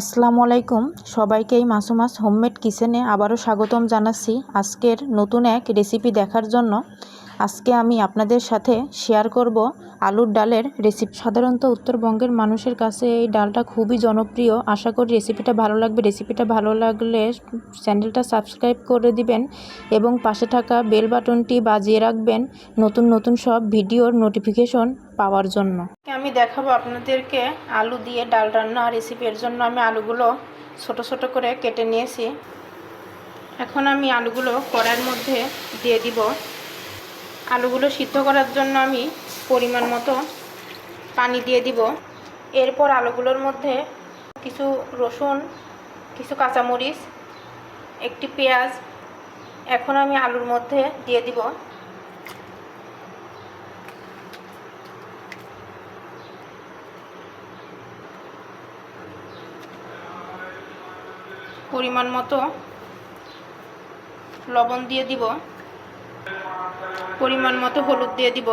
আসসালামু আলাইকুম। সবাইকেই মাসুমাস হোমমেড কিচেনে আবারও স্বাগতম জানাচ্ছি। আজকের নতুন এক রেসিপি দেখার জন্য আজকে আমি আপনাদের সাথে শেয়ার করব আলুর ডালের রেসিপি সাধারণত উত্তরবঙ্গের মানুষের কাছে এই ডালটা খুবই জনপ্রিয়। আশা করি রেসিপিটা ভালো লাগবে। রেসিপিটা ভালো লাগলে চ্যানেলটা সাবস্ক্রাইব করে দিবেন এবং পাশে থাকা বেল বাটনটি বাজিয়ে রাখবেন নতুন নতুন সব ভিডিওর নোটিফিকেশন পাওয়ার জন্য। আমি দেখাবো আপনাদেরকে আলু দিয়ে ডাল রান্না রেসিপির জন্য আমি আলুগুলো ছোট ছোট করে কেটে নিয়েছি। এখন আমি আলুগুলো কড়াইয়ের মধ্যে দিয়ে দিব। আলুগুলো সিদ্ধ করার জন্য আমি পরিমাণ মতো পানি দিয়ে দিব। এরপর আলুগুলোর মধ্যে কিছু রসুন, কিছু কাঁচামরিচ, একটি পেঁয়াজ এখন আমি আলুর মধ্যে দিয়ে দিব। পরিমাণ মতো লবণ দিয়ে দিব। পরিমাণ মতো হলুদ দিয়ে দিব।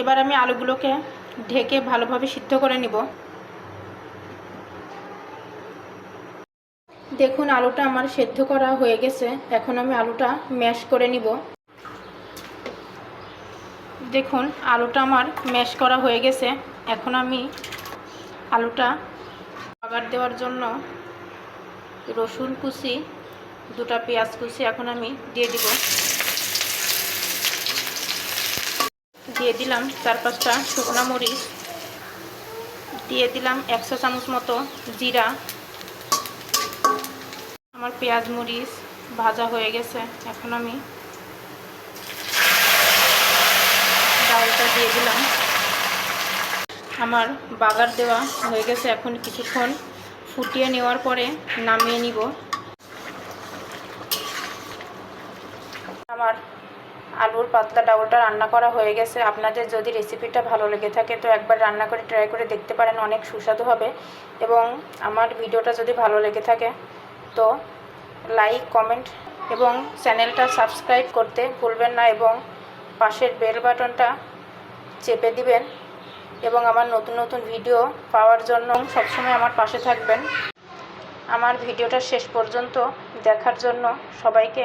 এবার আমি আলুগুলোকে ঢেকে ভালোভাবে সিদ্ধ করে নিব। দেখুন, আলুটা আমার সেদ্ধ করা হয়ে গেছে। এখন আমি আলুটা ম্যাশ করে নিব। দেখুন, আলুটা আমার ম্যাশ করা হয়ে গেছে। এখন আমি আলুটা বাগার দেওয়ার জন্য রসুন কুচি দুটা পেঁয়াজ কুচি এখন আমি দিয়ে দিব। দিয়ে দিলাম চার পাঁচটা শুকনো মরিচ। দিয়ে দিলাম একশো চামচ মতো জিরা। আমার পেঁয়াজ মরিচ ভাজা হয়ে গেছে, এখন আমি ডালটা দিয়ে দিলাম। আমার বাগার দেওয়া হয়ে গেছে, এখন কিছুক্ষণ ফুটিয়ে নেওয়ার পরে নামিয়ে নিব। আমার আলুর পাতলা ডাউলটা রান্না করা হয়ে গেছে। আপনাদের যদি রেসিপিটা ভালো লেগে থাকে তো একবার রান্না করে ট্রাই করে দেখতে পারেন, অনেক সুস্বাদু হবে। এবং আমার ভিডিওটা যদি ভালো লেগে থাকে তো লাইক কমেন্ট এবং চ্যানেলটা সাবস্ক্রাইব করতে ভুলবেন না এবং পাশের বেল বাটনটা চেপে দিবেন এবং আমার নতুন নতুন ভিডিও পাওয়ার জন্য সবসময় আমার পাশে থাকবেন। আমার ভিডিওটা শেষ পর্যন্ত দেখার জন্য সবাইকে